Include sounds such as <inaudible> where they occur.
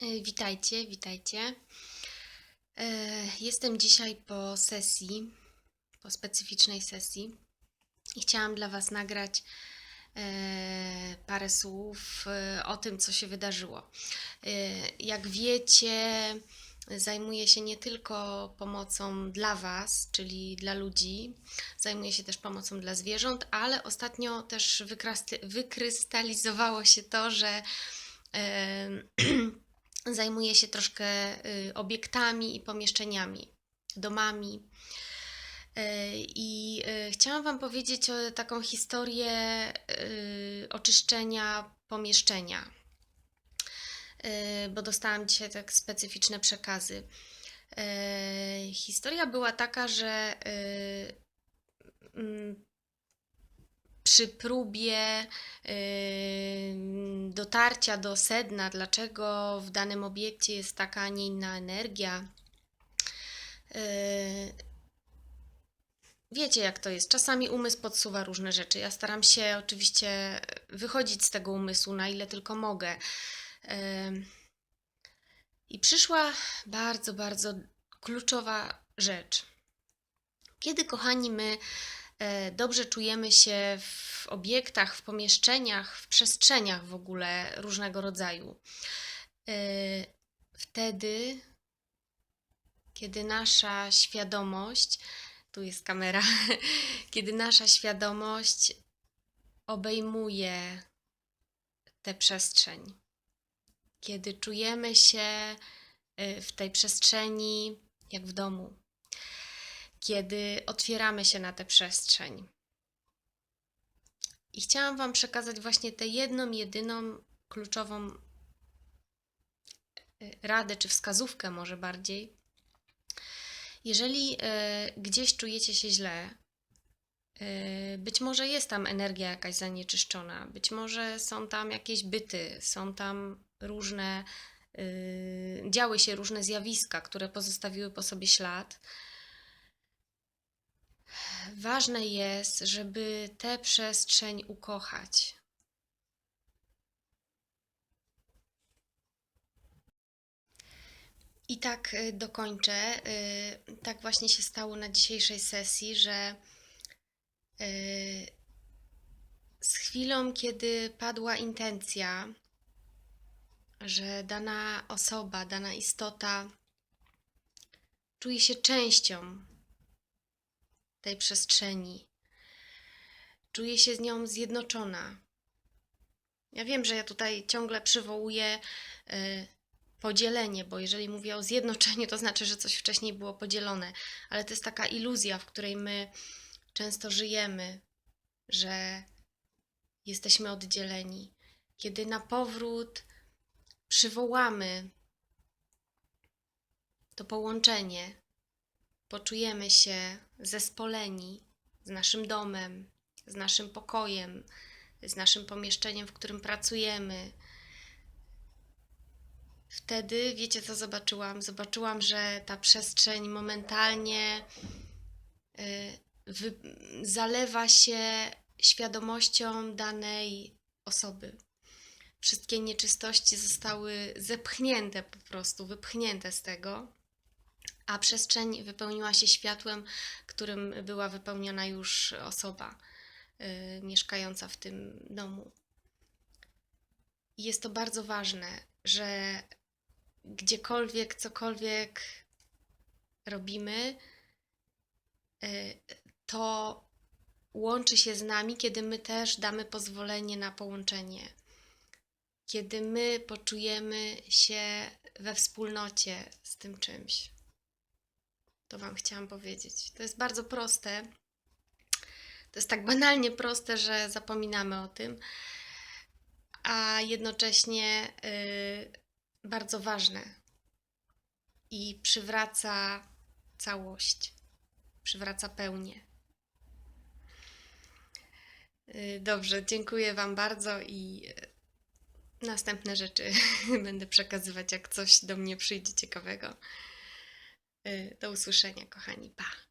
E, Witajcie, witajcie. E, Jestem dzisiaj po sesji, po specyficznej sesji i chciałam dla Was nagrać e, parę słów o tym, co się wydarzyło. Jak wiecie, zajmuję się nie tylko pomocą dla Was, czyli dla ludzi, zajmuję się też pomocą dla zwierząt, ale ostatnio też wykras- wykrystalizowało się to, że <clears throat> e, zajmuję się troszkę y, obiektami i pomieszczeniami, domami. Y, I y, chciałam Wam powiedzieć o taką historię oczyszczenia pomieszczenia, bo dostałam dzisiaj tak specyficzne przekazy. Historia była taka, że mm, przy próbie ym, dotarcia do sedna, dlaczego w danym obiekcie jest taka, a nie inna energia. Yy, Wiecie, jak to jest. Czasami umysł podsuwa różne rzeczy. Ja staram się oczywiście wychodzić z tego umysłu, na ile tylko mogę. Ym, I przyszła bardzo, bardzo kluczowa rzecz. Kiedy, kochani, my dobrze czujemy się w obiektach, w pomieszczeniach, w przestrzeniach w ogóle różnego rodzaju. E, Wtedy, kiedy nasza świadomość, tu jest kamera, <laughs> kiedy nasza świadomość obejmuje tę przestrzeń, kiedy czujemy się e, w tej przestrzeni jak w domu kiedy otwieramy się na tę przestrzeń. I chciałam Wam przekazać właśnie tę jedną, jedyną kluczową y, radę, czy wskazówkę może bardziej. Jeżeli y, gdzieś czujecie się źle, y, być może jest tam energia jakaś zanieczyszczona, być może są tam jakieś byty, są tam różne, działy się różne zjawiska, które pozostawiły po sobie ślad. Ważne jest, żeby tę przestrzeń ukochać. I tak y, dokończę. Y, Tak właśnie się stało na dzisiejszej sesji, że y, z chwilą, kiedy padła intencja, że dana osoba, dana istota czuje się częścią tej przestrzeni. Czuję się z nią zjednoczona. Ja wiem, że ja tutaj ciągle przywołuję y, podzielenie, bo jeżeli mówię o zjednoczeniu, to znaczy, że coś wcześniej było podzielone, ale to jest taka iluzja, w której my często żyjemy, że jesteśmy oddzieleni. Kiedy na powrót przywołamy to połączenie, poczujemy się zespoleni z naszym domem, z naszym pokojem, z naszym pomieszczeniem, w którym pracujemy. Wtedy wiecie, co zobaczyłam? Zobaczyłam, że ta przestrzeń momentalnie y, zalewa się świadomością danej osoby. Wszystkie nieczystości zostały zepchnięte po prostu, wypchnięte z tego a przestrzeń wypełniła się światłem, którym była wypełniona już osoba y, mieszkająca w tym domu. I jest to bardzo ważne, że gdziekolwiek, cokolwiek robimy, y, to łączy się z nami, kiedy my też damy pozwolenie na połączenie. Kiedy my poczujemy się we wspólnocie z tym czymś. To Wam chciałam powiedzieć. To jest bardzo proste. To jest tak banalnie proste, że zapominamy o tym, a jednocześnie yy, bardzo ważne i przywraca całość, przywraca pełnię. Yy, Dobrze, dziękuję Wam bardzo i yy, następne rzeczy <laughs> będę przekazywać, jak coś do mnie przyjdzie ciekawego. Y, Do usłyszenia, kochani. Pa.